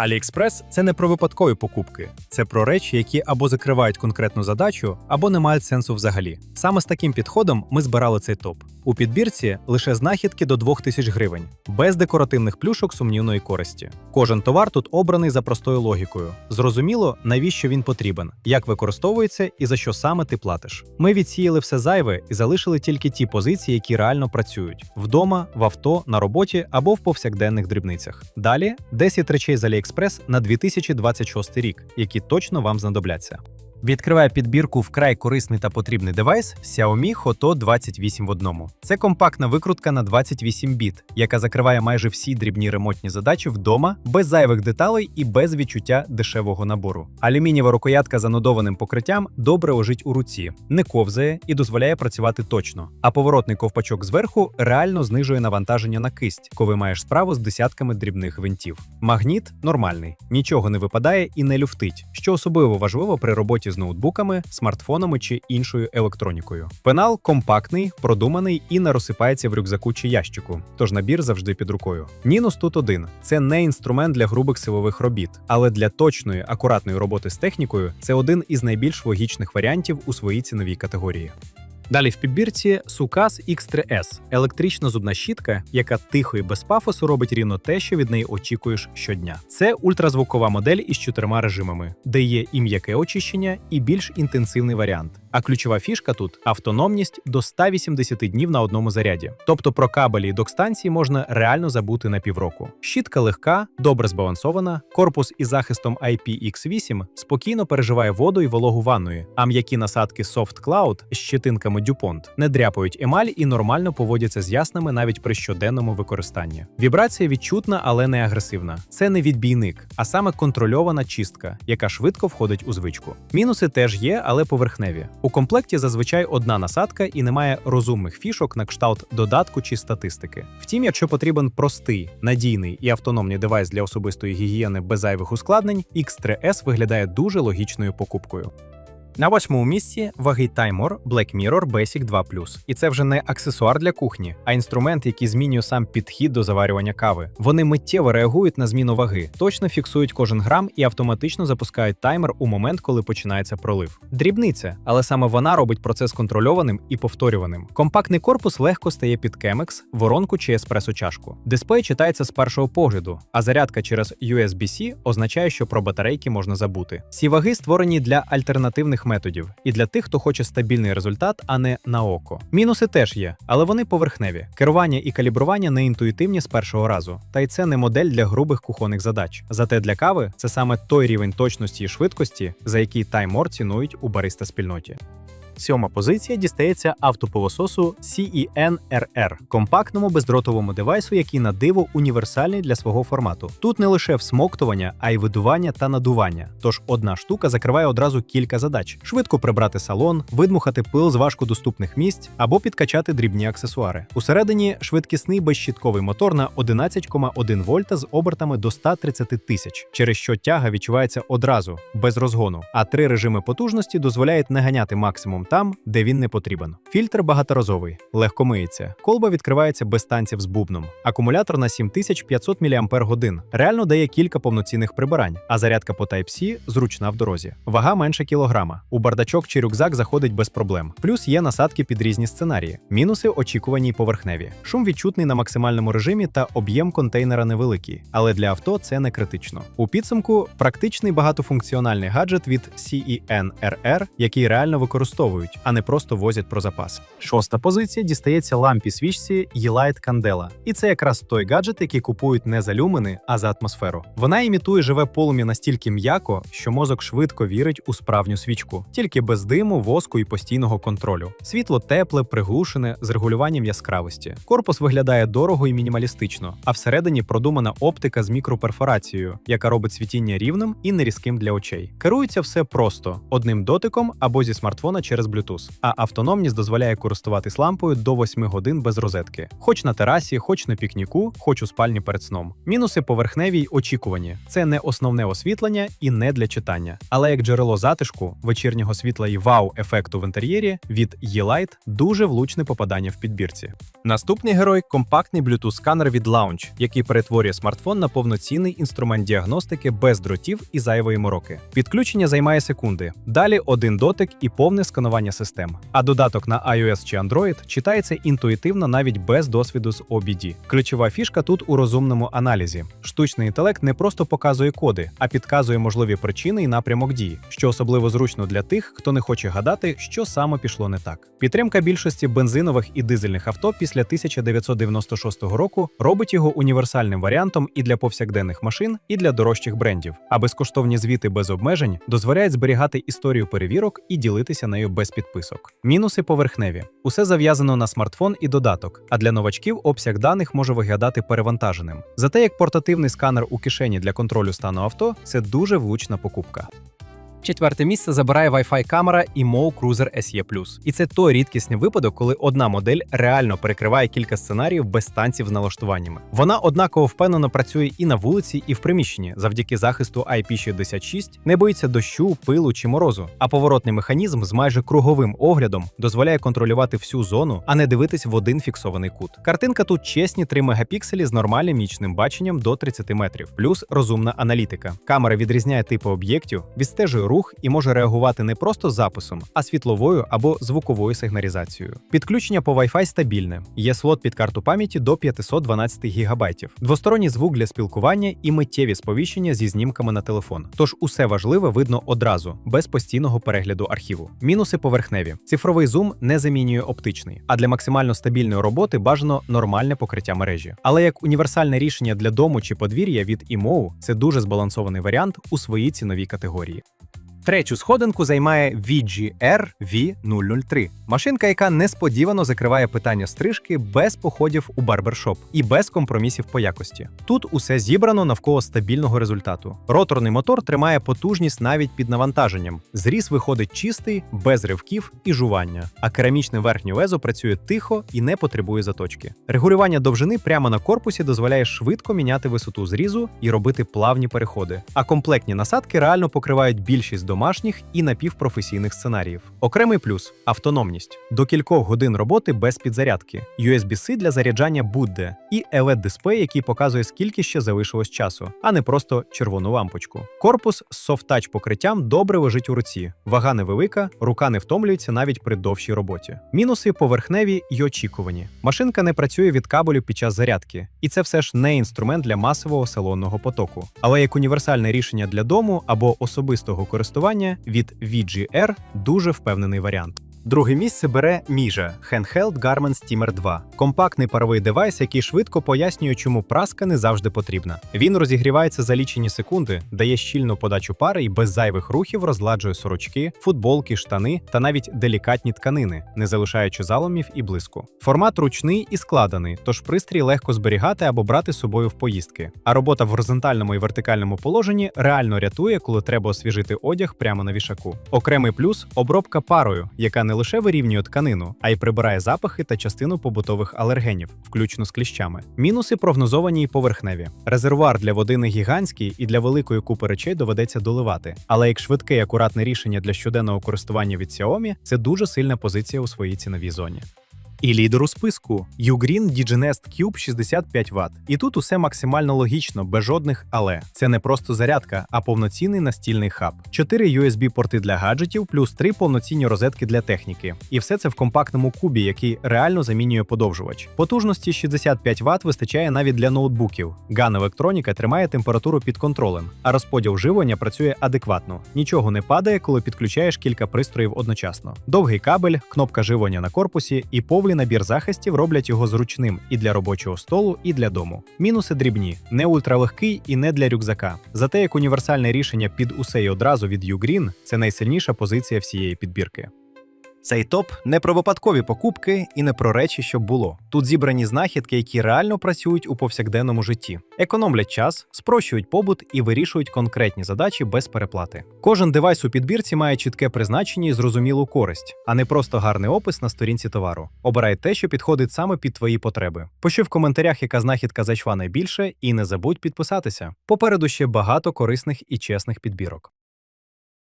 AliExpress – це не про випадкові покупки, це про речі, які або закривають конкретну задачу, або не мають сенсу взагалі. Саме з таким підходом ми збирали цей топ. У підбірці лише знахідки до 2000 гривень, без декоративних плюшок сумнівної користі. Кожен товар тут обраний за простою логікою. Зрозуміло, навіщо він потрібен, як використовується і за що саме ти платиш. Ми відсіяли все зайве і залишили тільки ті позиції, які реально працюють вдома, в авто, на роботі або в повсякденних дрібницях. Далі 10 речей з AliExpress на 2026 рік, які точно вам знадобляться. Відкриває підбірку вкрай корисний та потрібний девайс Xiaomi Hoto 28 в одному. Це компактна викрутка на 28 біт, яка закриває майже всі дрібні ремонтні задачі вдома, без зайвих деталей і без відчуття дешевого набору. Алюмінієва рукоятка з анодованим покриттям добре лежить у руці, не ковзає і дозволяє працювати точно. А поворотний ковпачок зверху реально знижує навантаження на кисть, коли маєш справу з десятками дрібних гвинтів. Магніт нормальний, нічого не випадає і не люфтить, що особливо важливо при роботі з ноутбуками, смартфонами чи іншою електронікою. Пенал компактний, продуманий і не розсипається в рюкзаку чи ящику, тож набір завжди під рукою. Мінус тут один: це не інструмент для грубих силових робіт, але для точної, акуратної роботи з технікою це один із найбільш логічних варіантів у своїй ціновій категорії. Далі в підбірці Сукас X3S – електрична зубна щітка, яка тихо і без пафосу робить рівно те, що від неї очікуєш щодня. Це ультразвукова модель із чотирма режимами, де є і м'яке очищення, і більш інтенсивний варіант. А ключова фішка тут автономність до 180 днів на одному заряді. Тобто про кабелі і док-станції можна реально забути на півроку. Щітка легка, добре збалансована, корпус із захистом IPX8 спокійно переживає воду і вологу ванної, а м'які насадки Soft Cloud з щетинками DuPont не дряпають емаль і нормально поводяться з ясними навіть при щоденному використанні. Вібрація відчутна, але не агресивна. Це не відбійник, а саме контрольована чистка, яка швидко входить у звичку. Мінуси теж є, але поверхневі. У комплекті зазвичай одна насадка і немає розумних фішок на кшталт додатку чи статистики. Втім, якщо потрібен простий, надійний і автономний девайс для особистої гігієни без зайвих ускладнень, X3S виглядає дуже логічною покупкою. На восьмому місці ваги Timor Black Mirror Basic 2 І це вже не аксесуар для кухні, а інструмент, який змінює сам підхід до заварювання кави. Вони миттєво реагують на зміну ваги, точно фіксують кожен грам і автоматично запускають таймер у момент, коли починається пролив. Дрібниця, але саме вона робить процес контрольованим і повторюваним. Компактний корпус легко стає під кемекс, воронку чи еспресо чашку. Дисплей читається з першого погляду, а зарядка через USB-C означає, що про батарейки можна забути. Ці ваги створені для альтернативних методів і для тих, хто хоче стабільний результат, а не на око. Мінуси теж є, але вони поверхневі. Керування і калібрування не інтуїтивні з першого разу. Та й це не модель для грубих кухонних задач. Зате для кави це саме той рівень точності і швидкості, за який таймор цінують у бариста спільноті. Сьома позиція дістається автопилососу CEN-RR – компактному бездротовому девайсу, який на диво універсальний для свого формату. Тут не лише всмоктування, а й видування та надування. Тож одна штука закриває одразу кілька задач: швидко прибрати салон, видмухати пил з важкодоступних місць або підкачати дрібні аксесуари. Усередині швидкісний безщітковий мотор на 11,1 вольта з обертами до 130 тисяч, через що тяга відчувається одразу без розгону. А три режими потужності дозволяють не ганяти максимум там, де він не потрібен. Фільтр багаторазовий, легко миється. Колба відкривається без танців з бубном. Акумулятор на 7500 мАч. Реально дає кілька повноцінних прибирань, а зарядка по Type-C зручна в дорозі. Вага менше кілограма. У бардачок чи рюкзак заходить без проблем. Плюс є насадки під різні сценарії. Мінуси очікувані й поверхневі. Шум відчутний на максимальному режимі та об'єм контейнера невеликий, але для авто це не критично. У підсумку практичний багатофункціональний гаджет від CEN-RR, який реально використовують, а не просто возять про запас. Шоста позиція дістається лампі свічці Ye-Light Candela. І це якраз той гаджет, який купують не за люмени, а за атмосферу. Вона імітує живе полум'я настільки м'яко, що мозок швидко вірить у справжню свічку, тільки без диму, воску і постійного контролю. Світло тепле, приглушене з регулюванням яскравості. Корпус виглядає дорого і мінімалістично, а всередині продумана оптика з мікроперфорацією, яка робить світіння рівним і нерізким для очей. Керується все просто одним дотиком або зі смартфона через через Bluetooth, а автономність дозволяє користуватись лампою до 8 годин без розетки, хоч на терасі, хоч на пікніку, хоч у спальні перед сном. Мінуси поверхневі й очікувані. Це не основне освітлення і не для читання. Але як джерело затишку, вечірнього світла і вау-ефекту в інтер'єрі від Ye-Light дуже влучне попадання в підбірці. Наступний герой компактний Bluetooth сканер від Launch, який перетворює смартфон на повноцінний інструмент діагностики без дротів і зайвої мороки. Підключення займає секунди. Далі один дотик і повне сканування систем. А додаток на iOS чи Android читається інтуїтивно навіть без досвіду з OBD. Ключова фішка тут у розумному аналізі. Штучний інтелект не просто показує коди, а підказує можливі причини і напрямок дії, що особливо зручно для тих, хто не хоче гадати, що саме пішло не так. Підтримка більшості бензинових і дизельних авто після 1996 року робить його універсальним варіантом і для повсякденних машин, і для дорожчих брендів. А безкоштовні звіти без обмежень дозволяють зберігати історію перевірок і ділитися нею без підписок. Мінуси поверхневі: усе зав'язано на смартфон і додаток. А для новачків обсяг даних може виглядати перевантаженим. Зате як портативний сканер у кишені для контролю стану авто це дуже влучна покупка. Четверте місце забирає Wi-Fi камера і Mo Cruiser SE+. І це той рідкісний випадок, коли одна модель реально перекриває кілька сценаріїв без станців з налаштуваннями. Вона однаково впевнено працює і на вулиці, і в приміщенні завдяки захисту IP66, не боїться дощу, пилу чи морозу. А поворотний механізм з майже круговим оглядом дозволяє контролювати всю зону, а не дивитись в один фіксований кут. Картинка тут чесні 3 мегапікселі з нормальним нічним баченням до 30 метрів, плюс розумна аналітика. Камера відрізняє типи об'єктів, відстежує рух і може реагувати не просто записом, а світловою або звуковою сигналізацією. Підключення по Wi-Fi стабільне. Є слот під карту пам'яті до 512 ГБ, двосторонній звук для спілкування і миттєві сповіщення зі знімками на телефон. Тож усе важливе видно одразу, без постійного перегляду архіву. Мінуси поверхневі. Цифровий зум не замінює оптичний, а для максимально стабільної роботи бажано нормальне покриття мережі. Але як універсальне рішення для дому чи подвір'я від ІМОУ, це дуже збалансований варіант у своїй ціновій категорії. Третю сходинку займає VGR V003. Машинка, яка несподівано закриває питання стрижки без походів у барбершоп і без компромісів по якості. Тут усе зібрано навколо стабільного результату. Роторний мотор тримає потужність навіть під навантаженням. Зріз виходить чистий, без ривків і жування. А керамічне верхнє лезо працює тихо і не потребує заточки. Регулювання довжини прямо на корпусі дозволяє швидко міняти висоту зрізу і робити плавні переходи. А комплектні насадки реально покривають більшість домашніх і напівпрофесійних сценаріїв. Окремий плюс автономність до кількох годин роботи без підзарядки, USB-C для заряджання будь-де і led дисплей який показує скільки ще залишилось часу, а не просто червону лампочку. Корпус з софт-тач покриттям добре лежить у руці. Вага невелика, рука не втомлюється навіть при довшій роботі. Мінуси поверхневі й очікувані. Машинка не працює від кабелю під час зарядки, і це все ж не інструмент для масового салонного потоку. Але як універсальне рішення для дому або особистого користування від VGR дуже впевнений варіант. Друге місце бере Міжа Handheld Garmin Steamer 2 компактний паровий девайс, який швидко пояснює, чому праска не завжди потрібна. Він розігрівається за лічені секунди, дає щільну подачу пари і без зайвих рухів розладжує сорочки, футболки, штани та навіть делікатні тканини, не залишаючи заломів і блиску. Формат ручний і складений, тож пристрій легко зберігати або брати з собою в поїздки. А робота в горизонтальному і вертикальному положенні реально рятує, коли треба освіжити одяг прямо на вішаку. Окремий плюс обробка парою, яка не лише вирівнює тканину, а й прибирає запахи та частину побутових алергенів, включно з кліщами. Мінуси прогнозовані і поверхневі. Резервуар для води не гігантський і для великої купи речей доведеться доливати. Але як швидке і акуратне рішення для щоденного користування від Xiaomi, це дуже сильна позиція у своїй ціновій зоні. І лідер у списку Ugreen DigiNest Cube 65 Вт. І тут усе максимально логічно, без жодних але. Це не просто зарядка, а повноцінний настільний хаб. 4 USB-порти для гаджетів, плюс 3 повноцінні розетки для техніки. І все це в компактному кубі, який реально замінює подовжувач. Потужності 65 Вт вистачає навіть для ноутбуків. Ган електроніка тримає температуру під контролем, а розподіл живлення працює адекватно. Нічого не падає, коли підключаєш кілька пристроїв одночасно. Довгий кабель, кнопка живлення на корпусі і повний набір захистів роблять його зручним і для робочого столу, і для дому. Мінуси дрібні, не ультралегкий і не для рюкзака. Зате як універсальне рішення під усе й одразу від Ugreen – це найсильніша позиція всієї підбірки. Цей топ не про випадкові покупки і не про речі, що було. Тут зібрані знахідки, які реально працюють у повсякденному житті, економлять час, спрощують побут і вирішують конкретні задачі без переплати. Кожен девайс у підбірці має чітке призначення і зрозумілу користь, а не просто гарний опис на сторінці товару. Обирай те, що підходить саме під твої потреби. Пиши в коментарях, яка знахідка зайшла найбільше, і не забудь підписатися. Попереду ще багато корисних і чесних підбірок.